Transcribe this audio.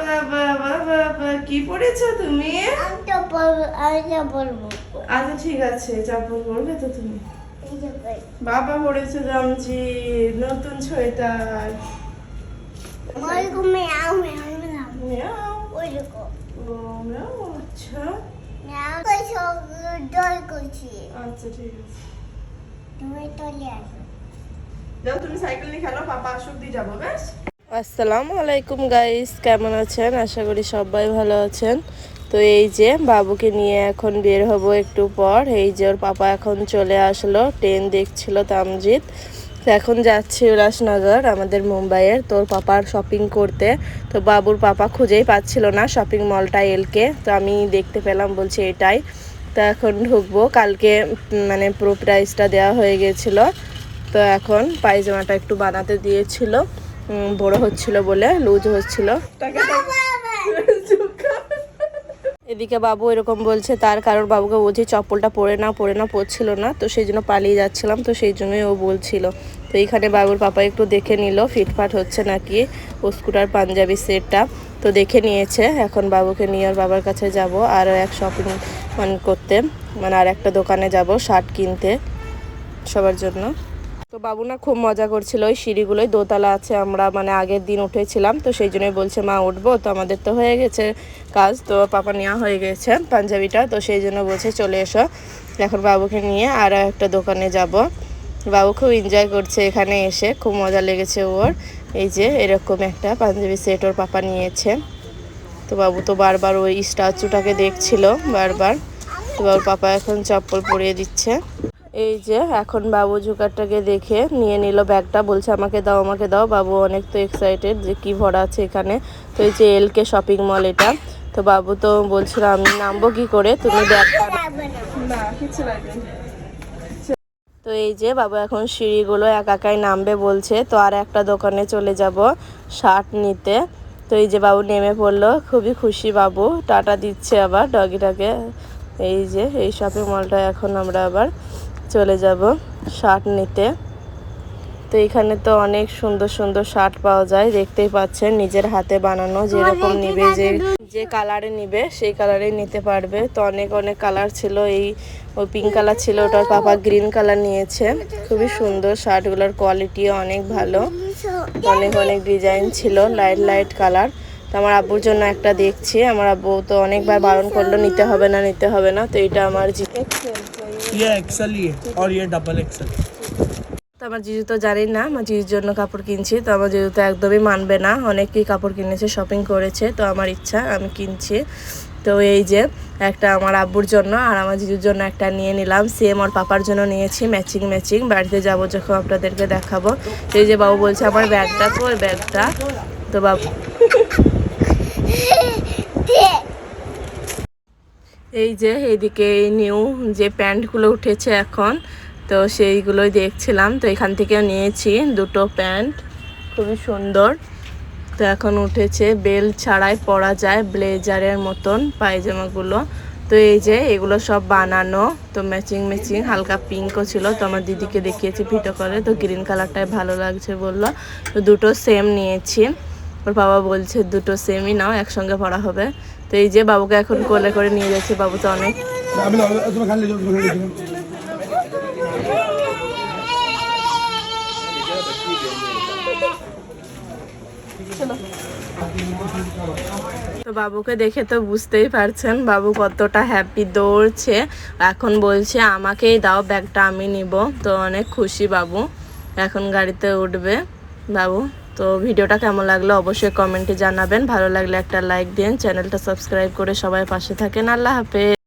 বাবা বাবা বাবা কি পড়েছো তুমি? আচ্ছা ঠিক আছে চাপড় পড়বে তো তুমি। বাবা পড়েছে জামজি নতুন সোয়েটার। আচ্ছা। আচ্ছা ঠিক আছে। তুমি চলে আসো যাও তুমি সাইকেল নিয়ে খেলো পাপা আসুক দিয়ে যাব বেশ আসসালামু আলাইকুম গাইস কেমন আছেন? আশা করি সবাই ভালো আছেন। তো এই যে বাবুকে নিয়ে এখন বের হব একটু পর। এই যে ওর পাপা এখন চলে আসলো ট্রেন দেখছিল তামজিৎ। তো এখন যাচ্ছি উল্লাসনগর, আমাদের মুম্বাইয়ের। তোর পাপার শপিং করতে। তো বাবুর পাপা খুঁজেই পাচ্ছিল না শপিং মলটা এলকে। তো আমি দেখতে পেলাম, বলছি এটাই। তো এখন ঢুকবো। কালকে মানে পুরো প্রাইসটা দেওয়া হয়ে গেছিল। তো এখন পায়জামাটা একটু বানাতে দিয়েছিল। বড় হচ্ছিল বলে, লুজ হচ্ছিল। এদিকে বাবু এরকম বলছে, তার কারণ বাবুকে বলছি, চপ্পলটা পরে না পরে না পরছিল না। তো সেই জন্য পালিয়ে যাচ্ছিলাম, তো সেই জন্যই ও বলছিল। তো এইখানে বাবুর পাপা একটু দেখে নিল, ফিটফাট হচ্ছে নাকি ও স্কুটার, পাঞ্জাবি সেটটা। তো দেখে নিয়েছে, এখন বাবুকে নিয়ে ওর বাবার কাছে যাব, আর এক শপিং মানে করতে। মানে আর একটা দোকানে যাব, শার্ট কিনতে সবার জন্য। বাবু না খুব মজা করছিল, ওই সিঁড়িগুলোই দোতলা আছে আমরা মানে আগের দিন উঠেছিলাম, তো সেই জন্যই বলছে, মা, উঠবো, তো আমাদের তো হয়ে গেছে কাজ, তো পাপা নেওয়া হয়ে গেছে পাঞ্জাবিটা তো সেই জন্য বলছে, চলে এসো, এখন বাবুকে নিয়ে আর একটা দোকানে যাব বাবু খুব এনজয় করছে এখানে এসে, খুব মজা লেগেছে ওর, এই যে এরকম একটা পাঞ্জাবি সেট ওর পাপা নিয়েছে, তো বাবু তো বারবার ওই স্ট্যাচুটাকে দেখছিল বারবার, তো বাবুর পাপা এখন চপ্পল পরিয়ে দিচ্ছে। এই যে এখন বাবু জুকারটাকে দেখে নিয়ে নিল ব্যাগটা বলছে আমাকে দাও আমাকে দাও। বাবু অনেক তো এক্সাইটেড যে কি ভরা আছে এখানে। তো এই যে এলকে শপিং মল এটা। তো বাবু তো বলছিল আমি নামবো কি করে? তুমি ব্যাগটা যাবে না। না কিছু লাগে তো এই যে বাবু এখন সিঁড়িগুলো একা একাই নামবে বলছে। তো আর একটা দোকানে চলে যাব শার্ট নিতে। তো এই যে বাবু নেমে পড়ল খুবই খুশি বাবু। টাটা দিচ্ছে আবার ডগিটাকে এই যে এই শপিং মলটা এখন আমরা আবার চলে যাব শার্ট নিতে। তো এখানে তো অনেক সুন্দর সুন্দর শার্ট পাওয়া যায় দেখতেই পাচ্ছেন নিজের হাতে বানানো যেরকম নিবে যে যে কালারে নিবে সেই কালারে নিতে পারবে। তো অনেক অনেক কালার ছিল এই ওই পিঙ্ক কালার ছিল ওটার পাপা গ্রিন কালার নিয়েছে। খুবই সুন্দর শার্টগুলোর কোয়ালিটিও অনেক ভালো। অনেক অনেক ডিজাইন ছিল লাইট লাইট কালার। তো আমার আব্বুর জন্য একটা দেখছি। আমার আব্বু তো অনেকবার বারণ করল নিতে হবে না নিতে হবে না। তো এটা আমার ইয়ে ডাবল এক্সেল। তো আমার জিজু তো জানি না আমার জিজুর জন্য কাপড় কিনছি। তো আমার জিজু তো একদমই মানবে না। অনেকেই কাপড় কিনেছে শপিং করেছে। তো আমার ইচ্ছা আমি কিনছি। তো এই যে একটা আমার আব্বুর জন্য আর আমার জিজুর জন্য একটা নিয়ে নিলাম। সেম ওর পাপার জন্য নিয়েছি ম্যাচিং ম্যাচিং বাড়িতে যাব যখন আপনাদেরকে দেখাবো। এই যে বাবু বলছে আমার ব্যাগটা তো ওই ব্যাগটা। তো বাবু এই যে এইদিকে এই নিউ যে প্যান্টগুলো উঠেছে এখন, তো সেইগুলোই দেখছিলাম। তো এখান থেকে নিয়েছি দুটো প্যান্ট, খুবই সুন্দর। তো এখন উঠেছে, বেল ছাড়াই পরা যায় ব্লেজারের মতন পায়জামাগুলো। তো এই যে এগুলো সব বানানো, তো ম্যাচিং ম্যাচিং হালকা পিঙ্কও ছিল। তো আমার দিদিকে দেখিয়েছি ভিডিও করে তো গ্রিন কালারটাই ভালো লাগছে বলল। তো দুটো সেম নিয়েছি। ওর বাবা বলছে দুটো সেমই নাও একসঙ্গে পড়া হবে। তো এই যে বাবুকে এখন কোলে করে নিয়ে যাচ্ছে বাবু তো অনেক। তো বাবুকে দেখে তো বুঝতেই পারছেন বাবু কতটা হ্যাপি দৌড়ছে। এখন বলছে আমাকেই দাও ব্যাগটা আমি নিব। তো অনেক খুশি বাবু। এখন গাড়িতে উঠবে। বাবু? তো ভিডিওটা কেমন লাগল অবশ্যই কমেন্টে জানাবেন। ভালো লাগলে একটা লাইক দিন, চ্যানেলটা সাবস্ক্রাইব করে সবাই পাশে থাকেন। আল্লাহ হাফেজ।